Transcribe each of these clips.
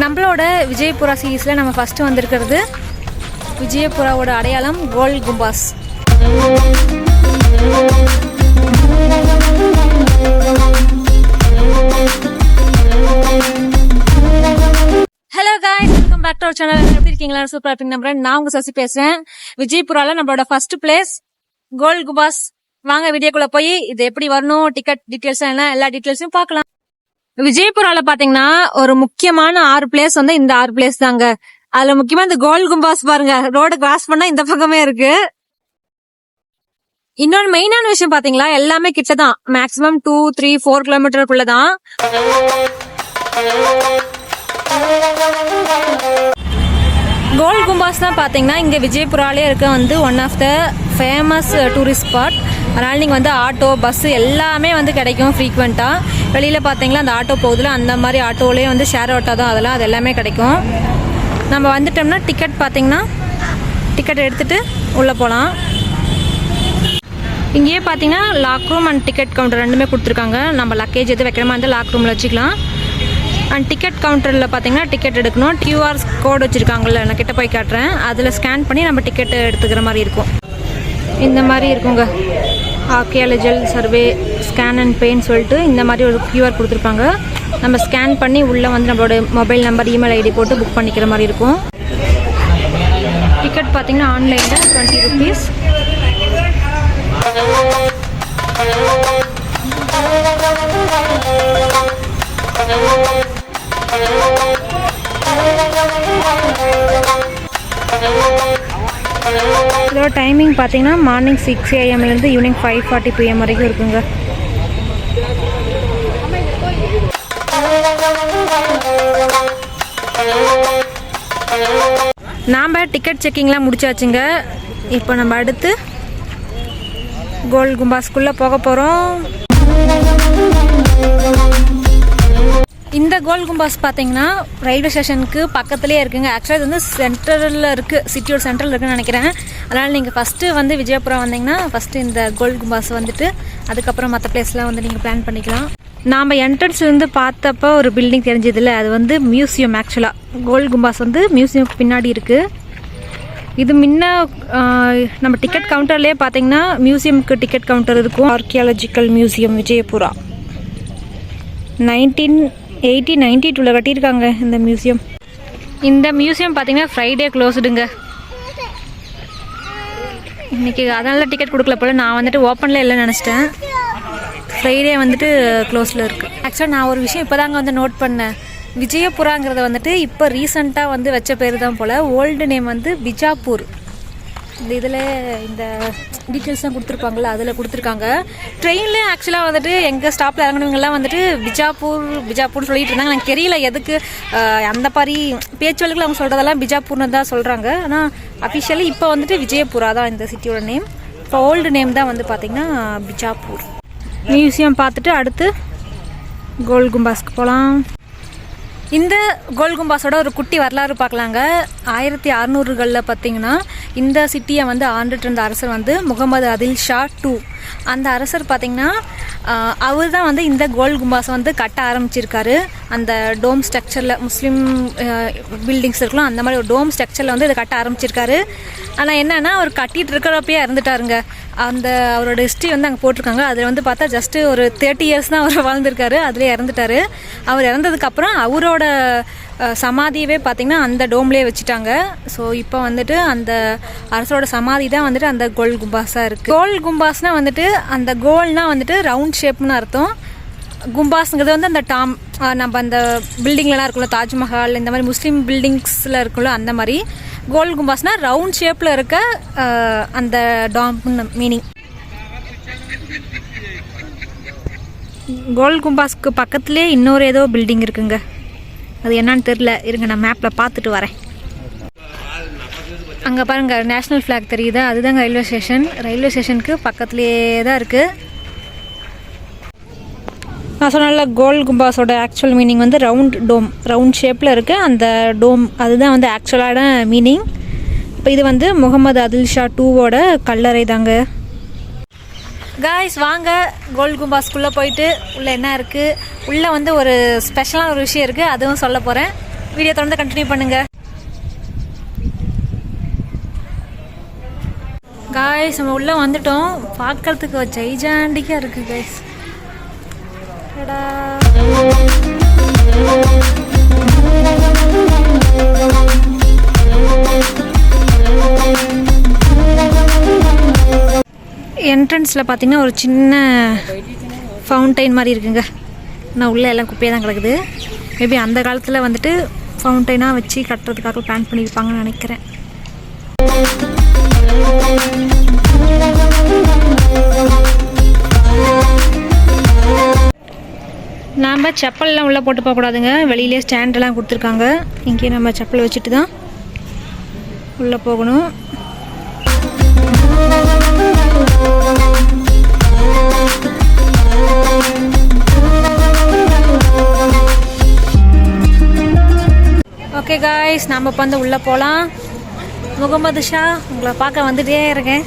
நம்மளோட விஜயபுரா சீரீஸில் நம்ம ஃபஸ்ட்டு வந்திருக்கிறது விஜயபுராவோட அடையாளம் Gol Gumbaz hello guys welcome back to our channel எப்படி இருக்கீங்களா? சூப்பராக இருப்பீங்க நம்புறேன். நான் உங்க சசி பேசுறேன். விஜயபுரால நம்மளோட ஃபர்ஸ்ட் பிளேஸ் கோல் குபாஸ் வாங்க வீடியோக்குள்ள போய் இது எப்படி வரணும் டிக்கெட் டீட்டெயில்ஸ் எல்லாம் எல்லா டீட்டெயில்ஸும் பார்க்கலாம். விஜயபுரால பாத்தீங்கன்னா ஒரு முக்கியமான ஆறு பிளேஸ் வந்து இந்த ஆறு பிளேஸ் தாங்க. அதுல முக்கியமா இந்த கோல் கும்பாஸ் பாருங்க. ரோடு கிராஸ் பண்ணா இந்த பக்கமே இருக்கு. இன்னொரு மெயினான விஷயம் பாத்தீங்களா? எல்லாமே கிட்ட தான் மேக்ஸிமம் டூ த்ரீ ஃபோர் கிலோமீட்டருக்குள்ளதான் கோல் கும்பாஸ் தான் பார்த்தீங்கன்னா இங்கே விஜயபுராலே இருக்க வந்து one of the famous tourist spot அதனால் நீங்கள் வந்து ஆட்டோ பஸ்ஸு எல்லாமே வந்து கிடைக்கும் ஃப்ரீக்வெண்ட்டாக வெளியில் பார்த்தீங்களா அந்த ஆட்டோ போகுதுல அந்த மாதிரி ஆட்டோலேயே வந்து ஷேர் ஆட்டோ தான் அதெல்லாம் அது எல்லாமே கிடைக்கும். நம்ம வந்துட்டோம்னா டிக்கெட் பார்த்தீங்கன்னா டிக்கெட் எடுத்துகிட்டு உள்ளே போகலாம் இங்கேயே பார்த்தீங்கன்னா lock room and ticket counter ரெண்டுமே கொடுத்துருக்காங்க. நம்ம லக்கேஜ் எது வைக்கிற மாதிரி இருந்தால் லாக் ரூமில் வச்சுக்கலாம். அண்ட் டிக்கெட் கவுண்டரில் பார்த்தீங்கன்னா டிக்கெட் எடுக்கணும். கியூஆர் கோட் வச்சுருக்காங்கல்ல நான் கிட்ட போய் காட்டுறேன். அதில் ஸ்கேன் பண்ணி நம்ம டிக்கெட் எடுத்துக்கிற மாதிரி இருக்கும். இந்த மாதிரி இருக்குங்க. ஆர்கியாலஜிக்கல் சர்வே ஸ்கேன் அண்ட் பேன்னு சொல்லிட்டு இந்த மாதிரி ஒரு கியூஆர் கொடுத்துருப்பாங்க. நம்ம ஸ்கேன் பண்ணி உள்ளே வந்து நம்மளோட மொபைல் நம்பர் இமெயில் ஐடி போட்டு புக் பண்ணிக்கிற மாதிரி இருக்கும். டிக்கெட் பார்த்தீங்கன்னா ஆன்லைனில் டுவெண்ட்டி ருபீஸ் இதோட டைமிங் பார்த்தீங்கன்னா மார்னிங் சிக்ஸ் ஏஎம்லேருந்து ஈவினிங் ஃபைவ் ஃபார்ட்டி பிஎம் வரைக்கும் இருக்குங்க. நாம் டிக்கெட் செக்கிங்லாம் முடிச்சாச்சுங்க. இப்போ நம்ம அடுத்து கோல் கும்பாஸ்குள்ளே போக போகிறோம் இந்த கோல் கும்பாஸ் பார்த்தீங்கன்னா ரயில்வே ஸ்டேஷனுக்கு பக்கத்துலேயே இருக்குங்க. ஆக்சுவலாக இது வந்து சென்டரில் இருக்குது சிட்டியோட சென்ட்ரல் இருக்குன்னு நினைக்கிறேன். அதனால் நீங்கள் ஃபஸ்ட்டு வந்து விஜயபுரம் வந்தீங்கன்னா ஃபஸ்ட்டு இந்த கோல் கும்பாஸ் வந்துட்டு அதுக்கப்புறம் மற்ற பிளேஸ்லாம் வந்து நீங்கள் பிளான் பண்ணிக்கலாம். நாம் என்ட்ரன்ஸ்லேருந்து பார்த்தப்போ ஒரு பில்டிங் தெரிஞ்சதில்ல. அது வந்து மியூசியம் ஆக்சுவலாக கோல் கும்பாஸ் வந்து மியூசியமுக்கு பின்னாடி இருக்குது இது முன்ன நம்ம டிக்கெட் கவுண்டர்லேயே பார்த்தீங்கன்னா மியூசியம்க்கு டிக்கெட் கவுண்டர் இருக்கும். Archaeological museum Vijayapura nineteen eighty ninety டூவில் கட்டியிருக்காங்க இந்த மியூசியம். இந்த மியூசியம் பார்த்தீங்கன்னா ஃப்ரைடே க்ளோஸ்டுங்க இன்றைக்கி அதனால டிக்கெட் கொடுக்கல போல். நான் வந்துட்டு ஓப்பனில் இல்லைன்னு நினச்சிட்டேன். ஃப்ரைடே வந்துட்டு க்ளோஸில் இருக்குது ஆக்சுவலாக நான் ஒரு விஷயம் இப்போ தாங்க வந்து நோட் பண்ணேன். விஜயபுராங்கிறத வந்துட்டு இப்போ ரீசண்டாக வந்து வச்ச பேர் தான் போல். ஓல்டு நேம் வந்து பிஜாப்பூர். இந்த இதில் இந்த டீட்டெயில்ஸ் தான் அதில் கொடுத்துருக்காங்க. ட்ரெயின்லேயும் ஆக்சுவலாக வந்துட்டு எங்கள் ஸ்டாப்பில் இறங்கினவங்கலாம் வந்துட்டு பிஜாப்பூர் பிஜாப்பூர்னு சொல்லிட்டு இருந்தாங்க. எனக்கு தெரியல எதுக்கு அந்த மாதிரி பேச்சு வழக்கில் அவங்க சொல்கிறதெல்லாம் பிஜாப்பூர்னு தான் சொல்கிறாங்க ஆனால் அஃபிஷியலி இப்போ வந்துட்டு விஜயபுரா தான் இந்த சிட்டியோட நேம் இப்போ ஓல்டு நேம் தான் வந்து பார்த்திங்கன்னா பிஜாப்பூர். மியூசியம் பார்த்துட்டு அடுத்து கோல் கும்பாஸ்க்கு போகலாம் இந்த கோல்கும்பாஸோட ஒரு குட்டி வரலாறு பார்க்கலாங்க. ஆயிரத்தி அறநூறுகளில் பார்த்தீங்கன்னா இந்த சிட்டியை வந்து ஆண்டுட்டு இருந்த அரசர் வந்து முகமது அதில் ஷா டூ. அந்த அரசர் பார்த்தீங்கன்னா அவர் தான் வந்து இந்த கோல் கும்பாஸை வந்து கட்ட ஆரம்பிச்சிருக்காரு. அந்த டோம் ஸ்ட்ரக்சரில் முஸ்லீம் பில்டிங்ஸ் இருக்கலாம் அந்த மாதிரி ஒரு டோம் ஸ்ட்ரக்சரில் வந்து இதை கட்ட ஆரம்பிச்சிருக்காரு. ஆனால் என்னென்னா அவர் கட்டிகிட்டு இருக்கிறப்பயே இறந்துட்டாருங்க. அந்த அவரோட ஹிஸ்ட்ரி வந்து அங்கே போட்டிருக்காங்க. அதில் வந்து பார்த்தா ஜஸ்ட்டு ஒரு தேர்ட்டி இயர்ஸ் தான் அவர் வாழ்ந்திருக்காரு. அதுலேயே இறந்துட்டாரு. அவர் இறந்ததுக்கப்புறம் அவரோட சமாதியவே பார்த்திங்கன்னா அந்த டோம்லேயே வச்சுட்டாங்க. ஸோ இப்போ வந்துட்டு அந்த அரசரோட சமாதி தான் வந்துட்டு அந்த கோல் கும்பாஸாக இருக்குது கோல் கும்பாஸ்னால் வந்துட்டு அந்த கோல்னால் வந்துட்டு ரவுண்ட் ஷேப்னு அர்த்தம். கும்பாஸ்ங்கிறது வந்து அந்த டாம் நம்ம அந்த பில்டிங்லலாம் இருக்குல்ல தாஜ்மஹால் இந்த மாதிரி முஸ்லீம் பில்டிங்ஸில் இருக்குல்ல அந்த மாதிரி. கோல் கும்பாஸ்னால் ரவுண்ட் ஷேப்பில் இருக்க அந்த டாம்னு மீனிங் கோல் கும்பாஸ்க்கு பக்கத்துலேயே இன்னொரு ஏதோ பில்டிங் இருக்குங்க. அது என்னன்னு தெரில இருங்க நான் மேப்பில் பார்த்துட்டு வரேன். அங்கே பாருங்க நேஷ்னல் ஃப்ளாக் தெரியுதா? அதுதாங்க ரயில்வே ஸ்டேஷன் ரயில்வே ஸ்டேஷனுக்கு பக்கத்துலேயே தான் இருக்குது நான் சொன்னால கோல் கும்பாஸோட ஆக்சுவல் மீனிங் வந்து ரவுண்ட் டோம் ரவுண்ட் ஷேப்பில் இருக்குது அந்த டோம் அதுதான் வந்து ஆக்சுவலான மீனிங் இப்போ இது வந்து முகமது அதில் ஷா டூவோட கல்லறை தாங்க. காய்ஸ் வாங்க. கோல் கும்பாஸ்குள்ளே போயிட்டு உள்ளே என்ன இருக்குது உள்ளே வந்து ஒரு ஸ்பெஷலான ஒரு விஷயம் இருக்குது அதுவும் சொல்ல போகிறேன் வீடியோ தொடர்ந்து கண்டினியூ பண்ணுங்கள் காய்ஸ் நம்ம உள்ளே வந்துட்டோம். பார்க்கறதுக்கு ஜெய்ஜாண்டிக்காக இருக்குது காய்ஸ் என்ட்ரன்ஸில் பார்த்தீங்கன்னா ஒரு சின்ன ஃபவுண்டைன் மாதிரி இருக்குங்க. நான் உள்ளே எல்லாம் குப்பையாக தான் கிடக்குது. மேபி அந்த காலத்தில் வந்துட்டு ஃபவுண்டைனாக வச்சு கட்டுறதுக்காக பிளான் பண்ணியிருப்பாங்கன்னு நினைக்கிறேன். நம்ம செப்பல்லாம் உள்ளே போட்டு போகக்கூடாதுங்க வெளியிலே ஸ்டாண்டெல்லாம் கொடுத்துருக்காங்க. இங்கேயே நம்ம செப்பல் வச்சுட்டு தான் உள்ளே போகணும். ஓகே காய்ஸ் நாம் இப்போ வந்து உள்ளே போகலாம் முகமது ஷா உங்களை பார்க்க வந்துகிட்டே இருக்கேன்.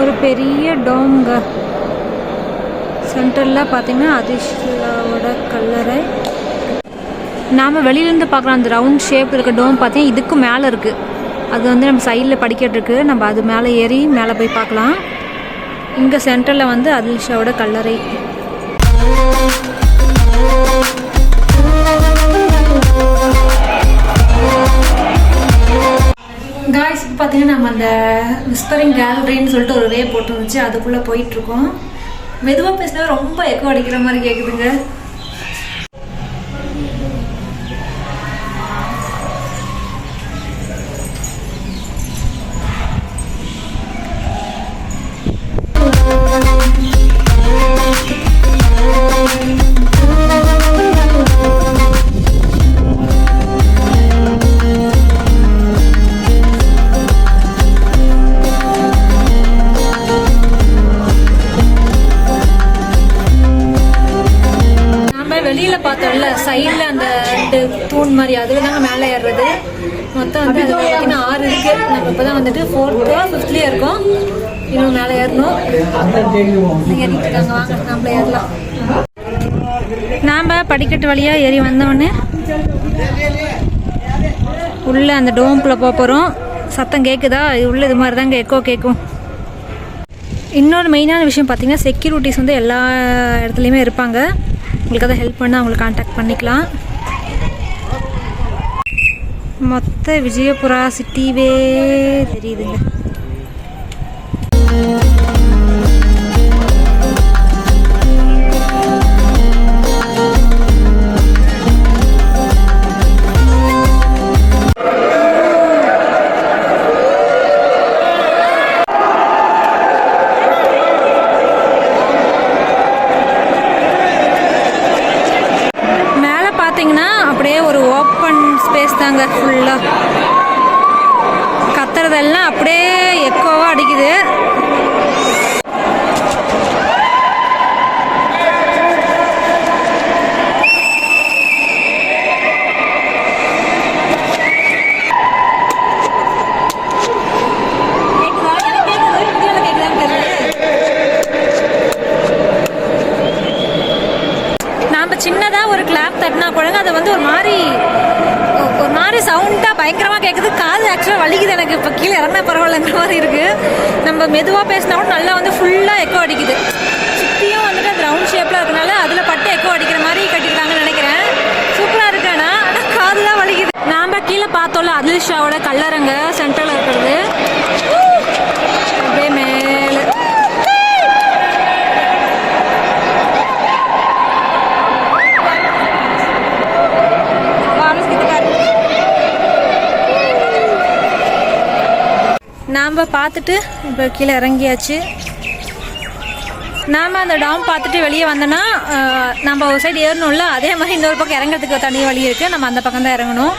ஒரு பெரிய டோம்ங்க சென்டரில் பார்த்தீங்கன்னா அதிர்ஷ்லாவோட கல்லறை நாம் வெளியிலேருந்து பார்க்குற அந்த ரவுண்ட் ஷேப் இருக்க டோம் பார்த்தீங்கன்னா இதுக்கு மேலே இருக்குது அது வந்து நம்ம சைடில் படிக்கட்டு இருக்குது நம்ம அது மேலே ஏறி மேலே போய் பார்க்கலாம் இங்கே சென்டரில் வந்து அதிர்ஷாவோட கல்லறை காய்ஸ் இப்போ பார்த்தீங்கன்னா நம்ம அந்த விஸ்பரிங் கேலரின்னு சொல்லிட்டு ஒரு வே போட்டு இருந்துச்சு அதுக்குள்ளே போயிட்டுருக்கோம் மெதுவாக பேசினா ரொம்ப எக்கோ அடிக்கிற மாதிரி கேட்குதுங்க வெளியில பார்த்தோம்ல சைடில் அந்த ரெண்டு தூண் மாதிரி அதுல தாங்க மேலே ஏறுறது. மொத்தம் வந்து அது பார்த்தீங்கன்னா ஆறு இருக்கு. நம்ம இப்போ தான் வந்துட்டு ஃபோர்த்தோ ஃபிஃப்த்லேயே இருக்கோம். இன்னும் மேலே ஏறணும். ஏறிட்டு இருக்காங்க வாங்க நம்மள ஏறலாம். நாம் படிக்கட்டு வழியாக ஏறி வந்தோடனே உள்ள அந்த டோம்குள்ளே போக போகிறோம் சத்தம் கேட்குதா இது உள்ள இது மாதிரி தாங்க எக்கோ கேட்கும் இன்னொரு மெயினான விஷயம் பார்த்தீங்கன்னா செக்யூரிட்டிஸ் வந்து எல்லா இடத்துலையுமே இருப்பாங்க. உங்களுக்கு அதை ஹெல்ப் பண்ணால் அவங்களை காண்டாக்ட் பண்ணிக்கலாம். மொத்த விஜயபுரா சிட்டிவே தெரியுதுங்க. பார்த்தீங்கன்னா அப்படியே ஒரு ஓப்பன் ஸ்பேஸ் தாங்க ஃபுல்லாக கத்துறதெல்லாம் அப்படியே எக்கோவாக அடிக்குது கேக்குதா? எனக்கு கேக்குது. videoல கேக்குதான்னு தெரியல. நாம் சின்னதாக ஒரு கிளாப் தட்டினா கூட அது வந்து ஒரு மாதிரி ஒரு மாதிரி சவுண்டாக பயங்கரமாக கேட்குது காது ஆக்சுவலாக வலிக்குது எனக்கு. இப்போ கீழே இறங்கினா பரவாயில்லங்கிற மாதிரி இருக்குது நம்ம மெதுவாக பேசினா கூட நல்லா வந்து ஃபுல்லாக எக்கோ அடிக்குது. சுற்றியும் வந்துட்டு அந்த ரவுண்ட் ஷேப்பில் இருக்கனால அதில் பட்டு எக்கோ அடிக்கிற மாதிரி கட்டியிருக்காங்கன்னு நினைக்கிறேன். சூப்பராக இருக்கு ஆனால் காதுலாம் காது தான் வலிக்குது. நாம் கீழே பார்த்தோம்ல அதில் ஷாவோட கல்லரங்க சென்டரில் இருக்கிறது அப்படியே மேலே டேம்பை பார்த்துட்டு இப்போ கீழே இறங்கியாச்சு. நாம் அந்த டாம் பார்த்துட்டு வெளியே வந்தோன்னா நம்ம ஒரு சைடு ஏறணும்ல அதே மாதிரி இன்னொரு பக்கம் இறங்குறதுக்கு தனி வழி இருக்குது நம்ம அந்த பக்கம் தான் இறங்கணும்.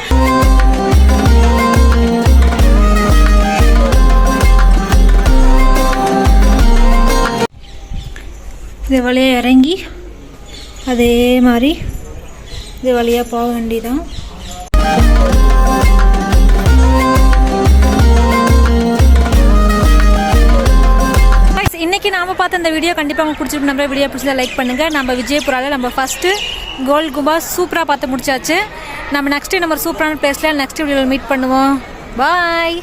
இது வழியாக இறங்கி அதே மாதிரி இது வழியாக போக வேண்டியதான் இன்றைக்கி நாம் நம்ம பார்த்த இந்த வீடியோ கண்டிப்பாக உங்களுக்கு பிடிச்சிருக்கு நம்ம வீடியோ பிடிச்சதை லைக் பண்ணுங்கள் நம்ம விஜயபுராவில் நம்ம ஃபஸ்ட்டு கோல்ட் கும்பா சூப்பராக பார்த்து முடிச்சாச்சு. நம்ம நெக்ஸ்ட்டு நம்ம சூப்பரான பிளேஸில் நெக்ஸ்ட் வீடியோவில் மீட் பண்ணுவோம். பாய்